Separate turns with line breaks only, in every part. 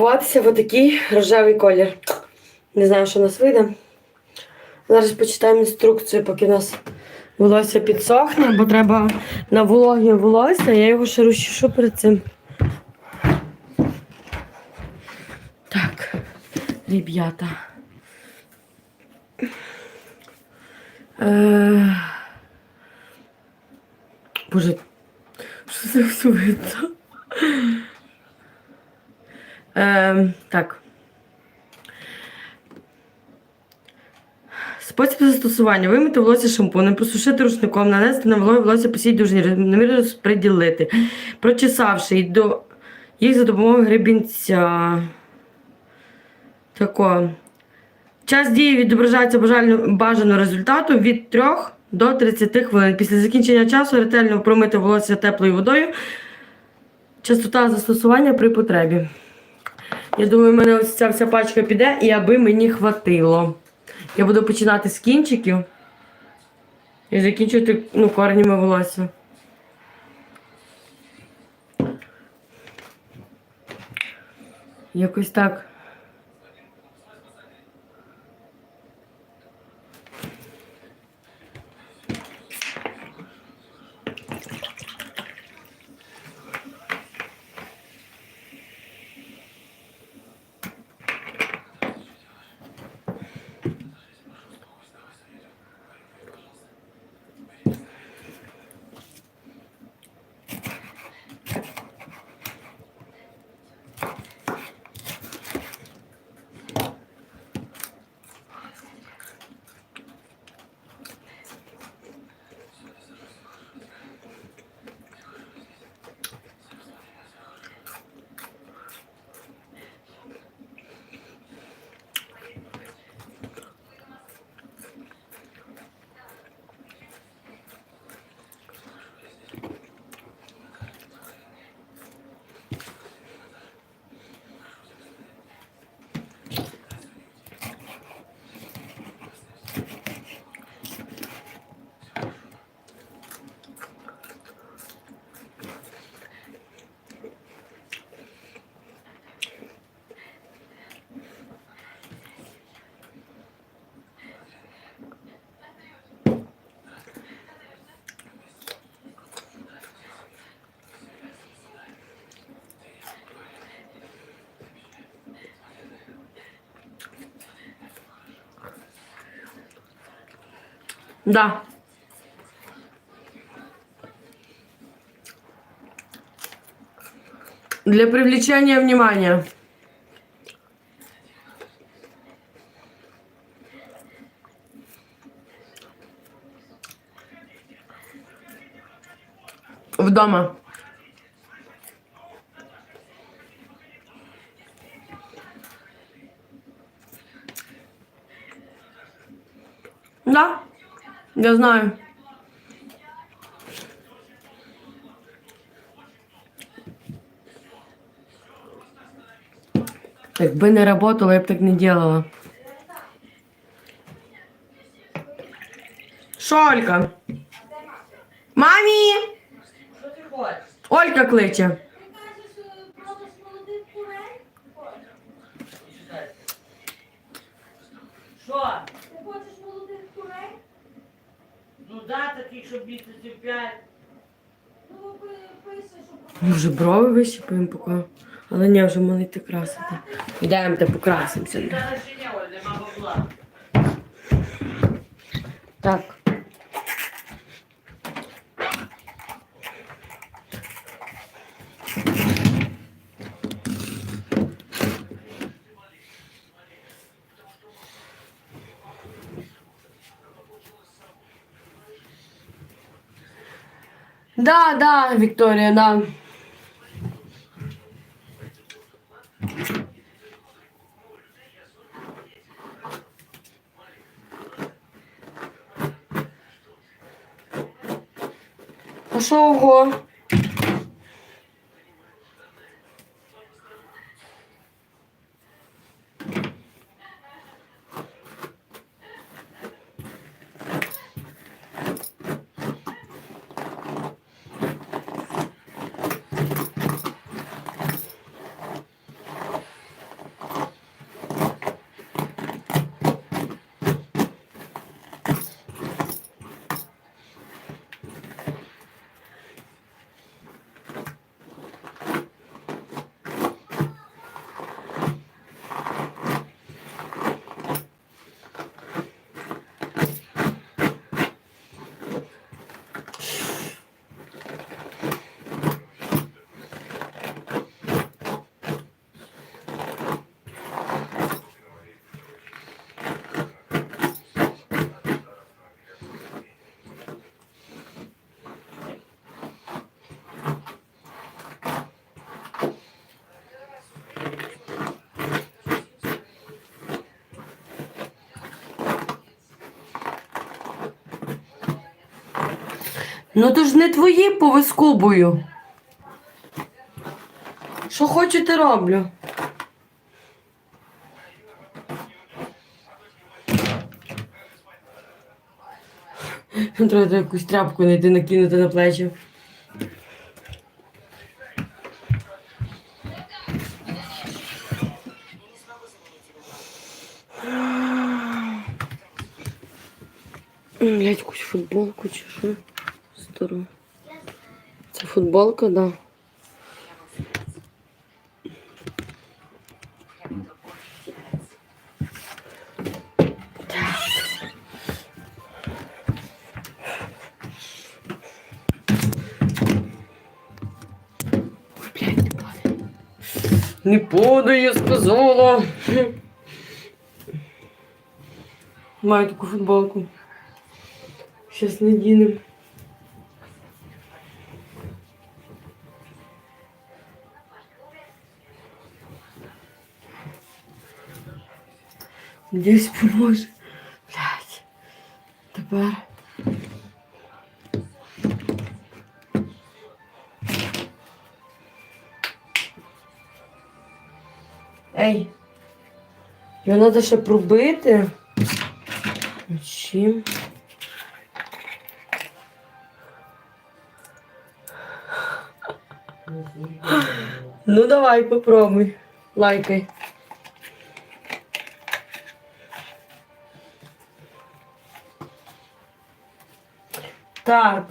фарбуватися в отакий рожевий колір. Не знаю, що у нас вийде. Зараз почитаємо інструкцію, поки у нас волосся підсохне, бо треба на вологі волосся, я його ще розчешу перед цим. Так, ребята. Е... Боже, що це всується? Е, так. Спосіб застосування. Вимити волосся шампунем, просушити рушником, нанести на вологе волосся по всій довжині, рівномірно розподілити, прочесавши і до їх за допомогою гребінця. Тако. Час дії відображається бажаного результату від 3 до 30 хвилин. Після закінчення часу ретельно промити волосся теплою водою. Частота застосування при потребі. Я думаю, в мене ось ця вся пачка піде, і аби мені хватило. Я буду починати з кінчиків і закінчувати ну, корнями волосся. Якось так. Да. Для привлечения внимания. Вдома. Я знаю. Якби не работала, я б так не делала. Що, Олька? Мамі! Олька кличе.
Да, щоб місяців п'ять.
Ну, пише,
Може, брови вищипаємо поки. Але ні, вже молити красити. Йдемо та покрасимося.
Зараз ще нема бабла.
Так. Да, да, Вікторія, да. А що ого? Ну то ж не твої повискубую. Що хочу, те роблю. Треба якусь тряпку знайти, накинути на плечі. М, Блядь, якусь футболку чи що? Стару. Це футболка, да. Блядь, не падай. Не падай, я сказала. Маю таку футболку. Сейчас наденем. Надеюсь, поможе. Блядь. Тепер. Ей. Його треба ще пробити. Чим? Ну давай, попробуй. Лайкай. Так.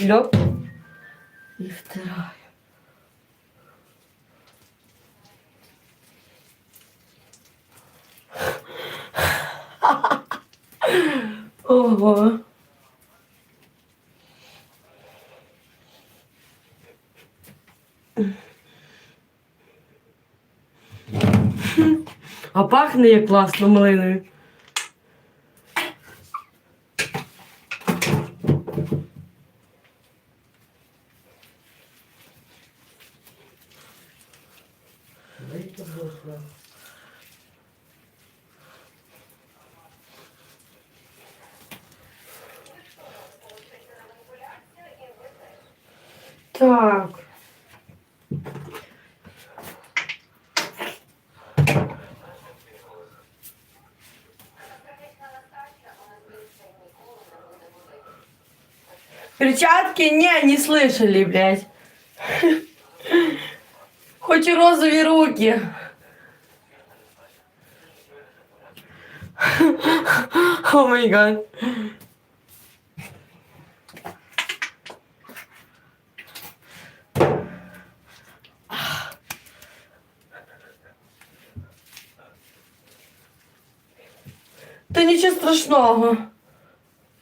Льоп. І втираю. Ого. А пахне як класно малиною. Так. Перчатки? Не, не слышали, блядь. Хоть и розовые руки. О май гад. Та нічого страшного.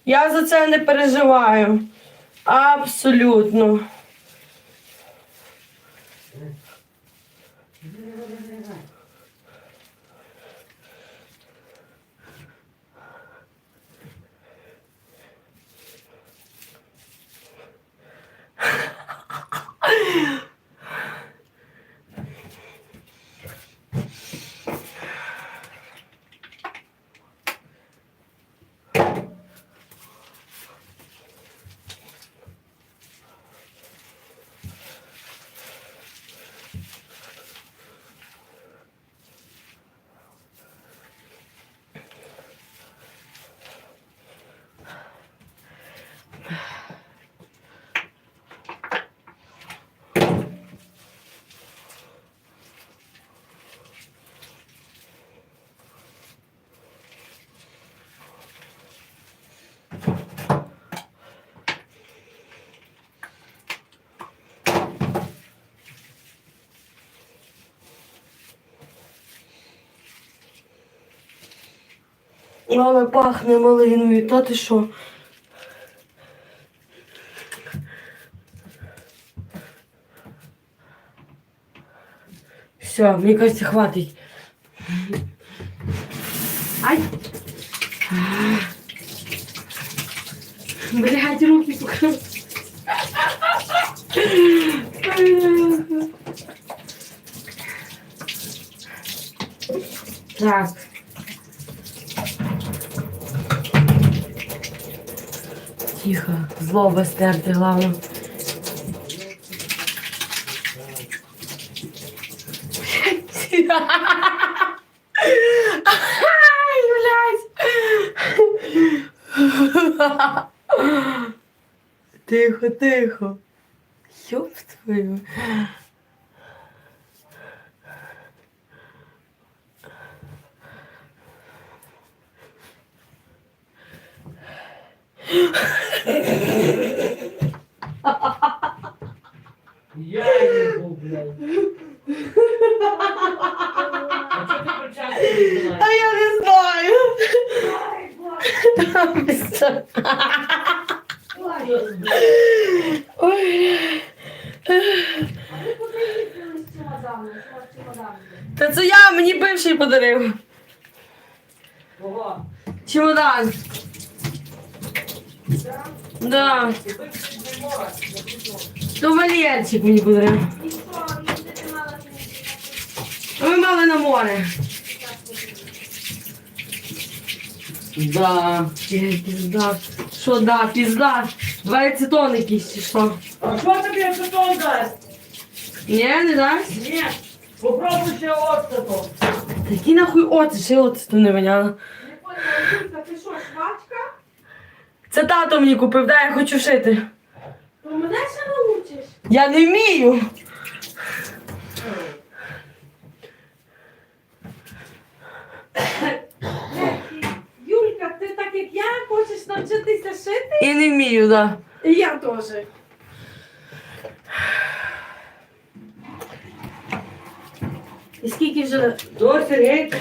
Я за це не переживаю. Абсолютно. Але пахне малиною, та ти що? Все, мені кажется, хватить. Ай! Блять, руки покрыл. Так. Тихо, злоба стерти, главное. Тихо, тихо. Ёб твою.
Я їбу, блядь. А чого ти почав не
А я не знаю.
Ой, Боже, ой.
Ой.
А ви куди їздили з чемоданом? Що у вас чемодан є?
Та це я мені бивший подарив.
Кого?
Чемодан. Да.
Ти випустив не можеш. я прийшов.
То мені подарив. Ми мали на море. Да, пізда. Що да, пізда? 20 тонн якісь чи що?
А що тобі це дасть?
Ні, не дасть?
Ні. Попробуй ще оцетом.
Такий нахуй оце, ще оце не воняла.
Не поняла, ти що, швачка?
Це тато мені купив, дай я хочу шити.
То мене ще?
Я не вмію.
Юлька, ти так як я хочеш навчитися шити?
І не вмію, да.
І я теж. І скільки вже.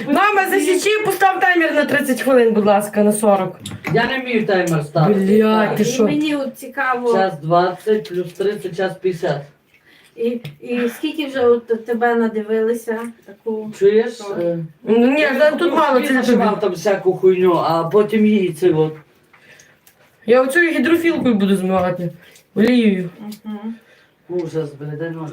Мама, засічи, постав таймер на 30 хвилин, будь ласка, на 40.
Я не вмію таймер ставити.
Блядь, ти
І
що?
мені от цікаво,
Час 20 плюс 30, час 50.
і, і скільки вже от тебе надивилися таку.
Чуєш? Е,
Ну ні, да, тут мало, це не тобі.
там всяку хуйню, а потім її це от.
Я оцю гідрофілкою буду змивати. Олією.
Угу.
Ужас, блядь, ноль.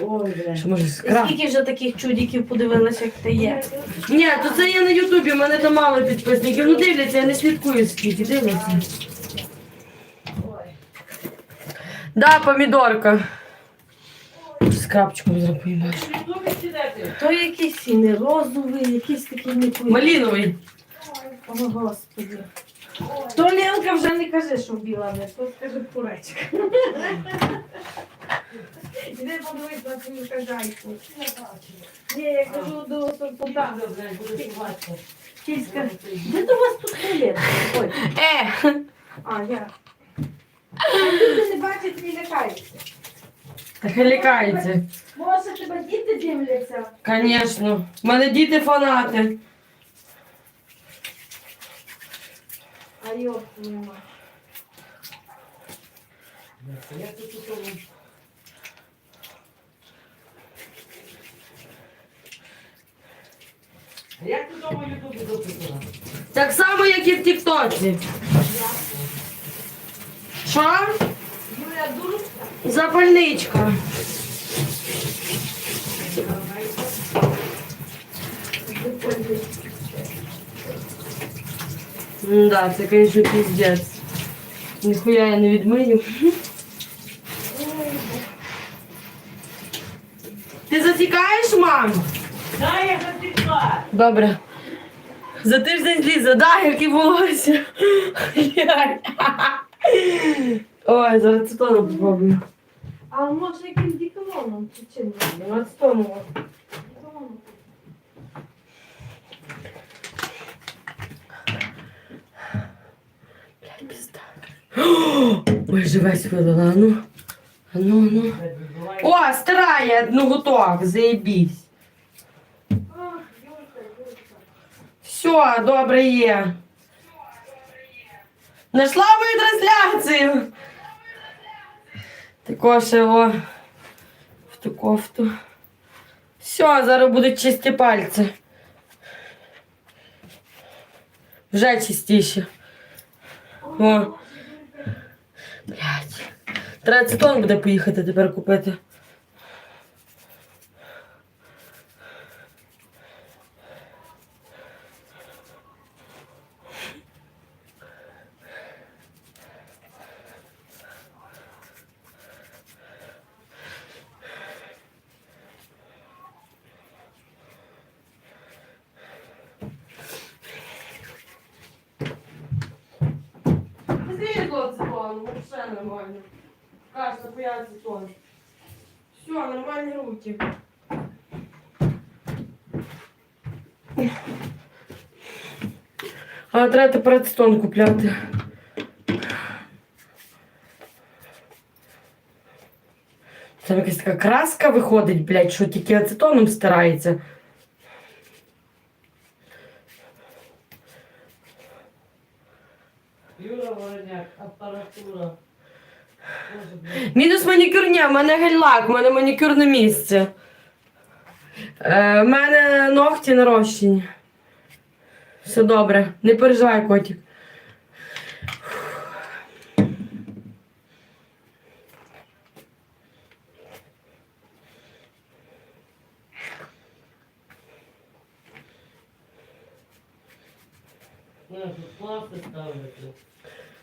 Ой.
Що може
І скільки вже таких чудиків подивилися, як ти є?
Ні, то це я на Ютубі, в мене там мало підписників. Ну дивляться, я не слідкую скільки, дивляться. Да, помідорка. З крапчиком зробимо.
То якийсь і не розовий, якийсь такий не
Маліновий.
О, Господи. То Ленка вже не каже, що біла не, то скаже куречка. Іди подивись на свою хазяйку. Ні, я кажу до
будеш.
Кільська. Де до вас тут туалет? Ой,
Е,
а, я. Люди не бачать, не лякаються.
та хай лякається.
Може, тебе діти дивляться?
Звісно. У мене діти фанати.
А йоп, твою мать.
Як ти тут тому? А Як ти тому Ютубі записала?
Так само, як і в Тіктоці. Що?
Юля Дурська.
Запальничка. Да, це, звісно, піздець. Ніхуя я не відмию. Ти затікаєш, мам?
Дай я затікла.
Добре. За тиждень зліза, да, які волосся. Ой, зараз це теж попробую.
А може яким діколоном чи чим?
Ну, це тому.
Діколоном.
Пізда. Ой, живець вилила, ну. А ну, а ну. О, старая, ну готов,
Юлька.
Все, добре є. Нашла мою трансляцію. Також його в ту кофту. Все, зараз будуть чисті пальці. Вже чистіше. О. Блять. 30 тонн буде поїхати тепер купити. ацетон, все нормально. Каш, нахуя ацетон. Все, нормальні руки. А треба тепер ацетон купляти. Там якась така краска виходить, блядь, що тільки ацетоном стирається.
Юра Вороняк, апаратура.
Мінус манікюрня, в мене гель-лак, в мене манікюрне місце. Е, в мене ногті нарощені. Все добре, не переживай, котик.
Ну, тут класно ставити.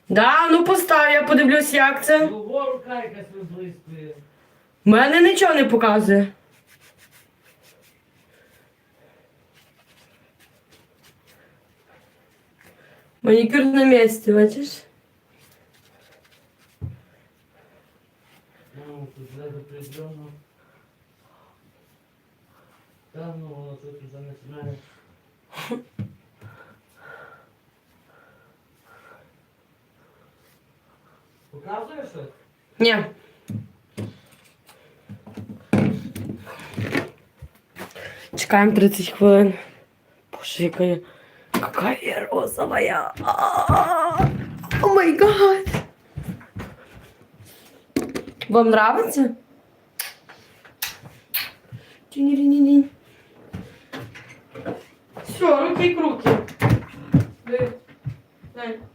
Да, ну постав, я подивлюсь, як це.
Ну, рука якась виблискує.
Мене нічого не показує. Манікюр на місці, бачиш?
Ну, тут треба придумано. Та ну, воно тут вже починає. Показує щось?
Ні. Чекаємо 30 хвилин. Боже, яка я... Какая я розовая. О май гад. Вам нравится? Тінь-рінь-рінь. Все, руки круки. Диви. Дай. О.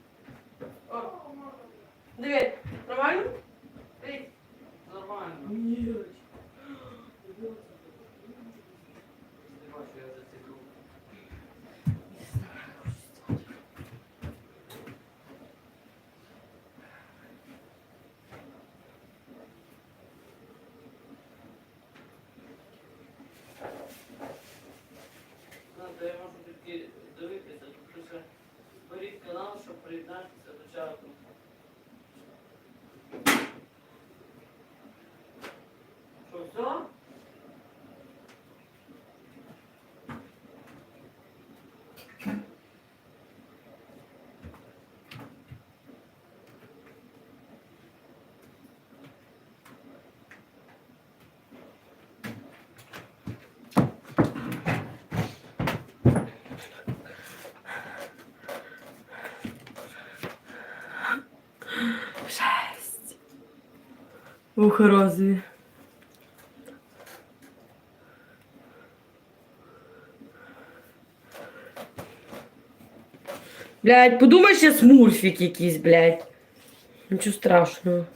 розові. Блядь, подумай, я смурфік якийсь, блядь. Нічого страшного.